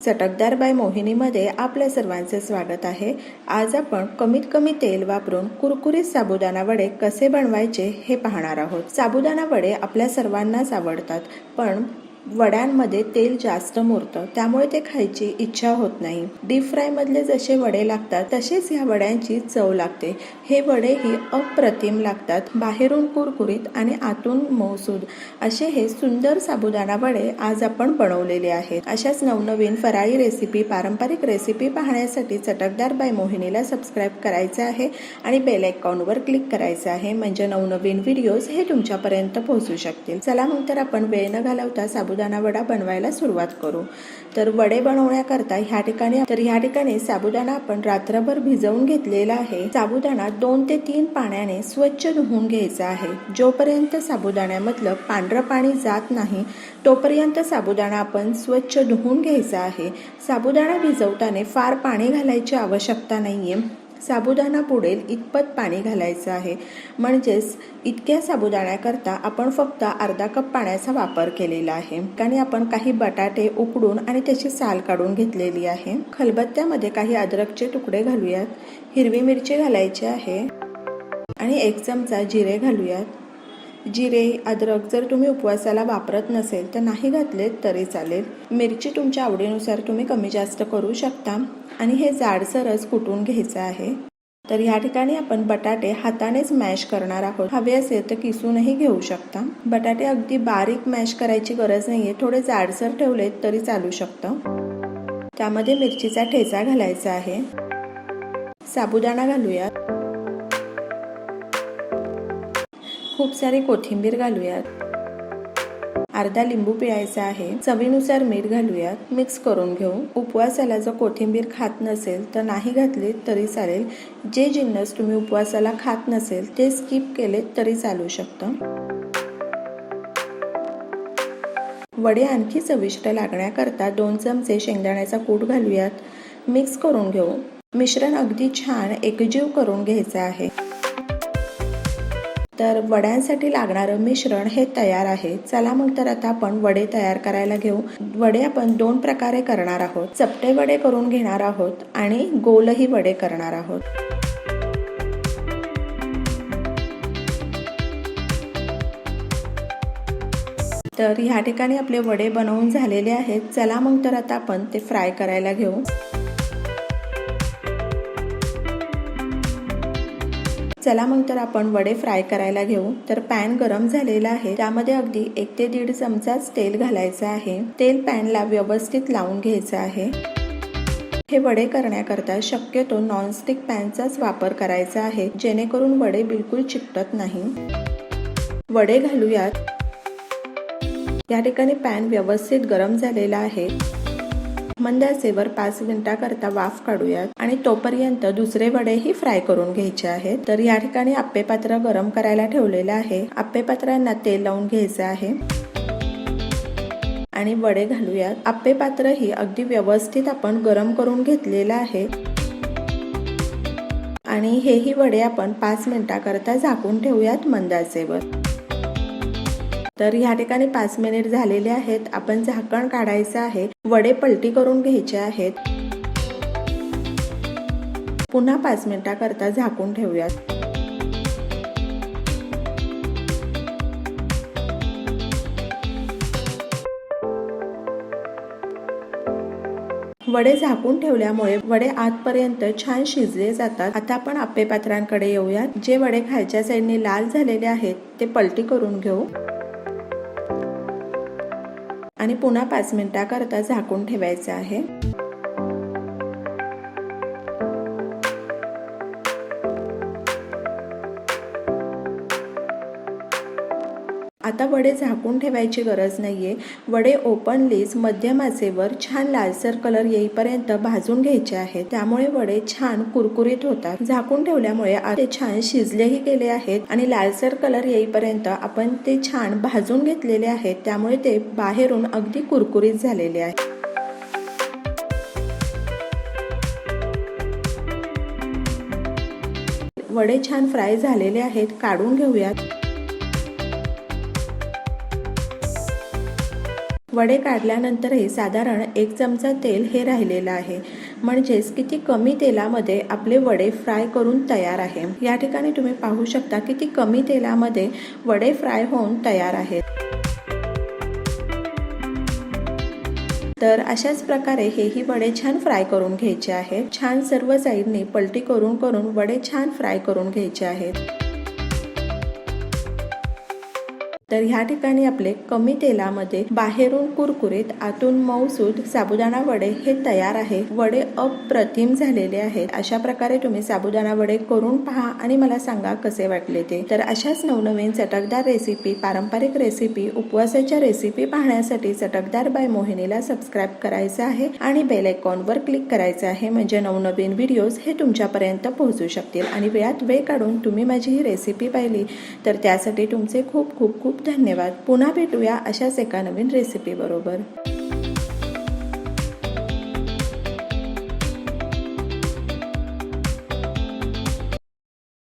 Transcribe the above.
चटकदार बाय मोहिनीमध्ये आपल्या सर्वांचे स्वागत आहे. आज आपण कमीत कमी तेल वापरून कुरकुरीत साबुदाणा वडे कसे बनवायचे हे पाहणार आहोत. साबुदाणा वडे आपल्या सर्वांनाच आवडतात पण वड्यांमध्ये तेल जास्त मुरतं. त्यामुळे ते खायची इच्छा होत नाही. डीप फ्रायमधले जसे वडे लागतात तसेच ह्या वड्यांची चव लागते. हे वडे ही अप्रतिम लागतात. बाहेरून कुरकुरीत आणि आतून मौसूद असे हे सुंदर साबुदाणा वडे आज आपण बनवलेले आहेत. अशाच नवनवीन फराळी रेसिपी पारंपरिक रेसिपी पाहण्यासाठी चटकदार बाय मोहिनीला सबस्क्राईब करायचं आहे आणि बेल आयकॉनवर क्लिक करायचं आहे. म्हणजे नवनवीन व्हिडिओज हे तुमच्यापर्यंत पोहोचू शकतील. चला मग तर आपण वेळ न घालवता साबुदाणा वडा बनवायला सुरुवात करू. तर वडे बनवण्याकरता ह्या ठिकाणी तर ह्या ठिकाणी साबुदाणा आपण रात्रभर भिजवून घेतलेला आहे. साबुदाणा दोन ते तीन पाण्याने स्वच्छ धुवून घ्यायचा आहे. जोपर्यंत साबुदाण्यामधलं पांढरं पाणी जात नाही तोपर्यंत साबुदाणा आपण स्वच्छ धुवून घ्यायचा आहे. साबुदाणा भिजवताना फार पाणी घालायची आवश्यकता नाहीये. साबुदाणा बुडेल इतपत पाणी घालायचं आहे. म्हणजेच इतक्या साबुदाण्याकरता आपण फक्त अर्धा कप पाण्याचा वापर केलेला आहे. आणि आपण काही बटाटे उकडून आणि त्याची साल काढून घेतलेली आहे. खलबत्त्यामध्ये काही अद्रकचे तुकडे घालूयात. हिरवी मिरची घालायची आहे. आणि एक चमचा जिरे घालूयात. जिरे अद्रक जर तुम्ही उपवासाला वापरत नसेल तर नाही घातलेत तरी चालेल. मिरची तुमच्या आवडीनुसार तुम्ही कमी जास्त करू शकता. आणि हे जाडसरच कुटून घ्यायचं आहे? तर ह्या ठिकाणी आपण बटाटे हातानेच मॅश करणार आहोत. हवे असेल तर किसूनही घेऊ शकता. बटाटे अगदी बारीक मॅश करायची गरज नाहीये. थोडे जाडसर ठेवलेत तरी चालू शकतं. त्यामध्ये मिरचीचा ठेचा घालायचा आहे. साबुदाणा घालूयात. खूप सारी कोथिंबीर घालूयात. अर्धा लिंबू पिळायचा आहे. चवीनुसार मीठ घालूयात. मिक्स करून घेऊ. उपवासाला जर कोथिंबीर खात नसेल तर नाही घातली तरी चालेल. जे जिन्नस तुम्ही उपवासाला खात नसेल ते स्किप केले तरी चालू शकतं. वडे आणखी चविष्ट लागण्याकरता दोन चमचे शेंगदाण्याचा कूट घालूयात. मिक्स करून घेऊ. मिश्रण अगदी छान एकजीव करून घ्यायचं आहे. तर वड्यांसाठी लागणारं मिश्रण हे तयार आहे. चला मग तर आता आपण वडे तयार करायला घेऊ. वडे आपण दोन प्रकारे करणार आहोत. चपटे वडे करून घेणार आहोत आणि गोलही वडे करणार आहोत. तर ह्या ठिकाणी आपले वडे बनवून झालेले आहेत. चला मग तर आता आपण ते फ्राय करायला घेऊ. चला मग तर आपण वडे फ्राय करायला घेऊ. तर पॅन गरम झालेला आहे. त्यामध्ये अगदी एक ते दीड चमचाच तेल घालायचं आहे. तेल पॅनला व्यवस्थित लावून घ्यायचं आहे. हे वडे करण्याकरता शक्यतो नॉनस्टिक पॅनचाच वापर करायचा आहे. जेणेकरून वडे बिलकुल चिकटत नाही. वडे घालूयात. या ठिकाणी पॅन व्यवस्थित गरम झालेला आहे. मंद आचेवर पाच मिनिटाकरता वाफ काढूयात. आणि तोपर्यंत दुसरे वडेही फ्राय करून घ्यायचे आहेत. तर या ठिकाणी आप्पे पात्र गरम करायला ठेवलेलं आहे. आप्पे पात्रांना तेल लावून घ्यायचं आहे. आणि वडे घालूयात. आप्पे पात्र ही अगदी व्यवस्थित आपण गरम करून घेतलेलं आहे. आणि हेही वडे आपण पाच मिनिटाकरता झाकून ठेवूयात मंदाचेवर तर ह्या ठिकाणी पाच मिनिट झालेले आहेत. आपण झाकण काढायचं आहे. वडे पलटी करून घ्यायचे आहेत. पुन्हा पाच मिनिटाकरता झाकून ठेवूयात. वडे झाकून ठेवल्यामुळे वडे आतपर्यंत छान शिजले जातात. आता आपण आप्पे पात्रांकडे येऊयात. जे वडे खायच्या साईडने लाल झालेले आहेत ते पलटी करून घेऊ. आणि पुन्हा पाच मिनिटाकरता झाकून ठेवायचं आहे. आता वडे झाकून ठेवायची गरज नाही आहे वडे ओपनलीच मध्यम आचेवर छान लालसर कलर येईपर्यंत भाजून घ्यायचे आहेत. त्यामुळे वडे छान कुरकुरीत होतात. झाकून ठेवल्यामुळे ते छान शिजलेही गेले आहेत आणि लालसर कलर येईपर्यंत आपण ते छान भाजून घेतलेले आहेत. त्यामुळे ते बाहेरून अगदी कुरकुरीत झालेले आहे वडे छान फ्राय झालेले आहेत. काढून घेऊयात. वडे काढल्यानंतरही साधारण एक चमचा तेल हे राहिलेलं आहे. म्हणजेच किती कमी तेलामध्ये आपले वडे फ्राय करून तयार आहे. या ठिकाणी तुम्ही पाहू शकता किती कमी तेलामध्ये वडे फ्राय होऊन तयार आहेत. तर अशाच प्रकारे हेही वडे छान फ्राय करून घ्यायचे आहेत. छान सर्व साईडनी पलटी करून करून वडे छान फ्राय करून घ्यायचे आहेत. तर ह्या ठिकाणी आपले कमी तेलामध्ये बाहेरून कुरकुरीत आतून मऊसूद साबुदाणा वडे हे तयार आहे. वडे अप्रतिम झालेले आहेत. अशा प्रकारे तुम्ही साबुदाणा वडे करून पहा आणि मला सांगा कसे वाटले ते. तर अशाच नवनवीन चटकदार रेसिपी पारंपरिक रेसिपी उपवासाच्या रेसिपी पाहण्यासाठी चटकदार बाय मोहिनीला सबस्क्राईब करायचं आहे आणि बेल आयकॉनवर क्लिक करायचं आहे म्हणजे नवनवीन व्हिडिओज हे तुमच्यापर्यंत पोहोचू शकतील. आणि वेळात वेळ काढून तुम्ही माझी ही रेसिपी पाहिली. तर त्यासाठी तुमचे खूप खूप खूप धन्यवाद. पुन्हा भेटूया अशाच एका नवीन रेसिपी बरोबर.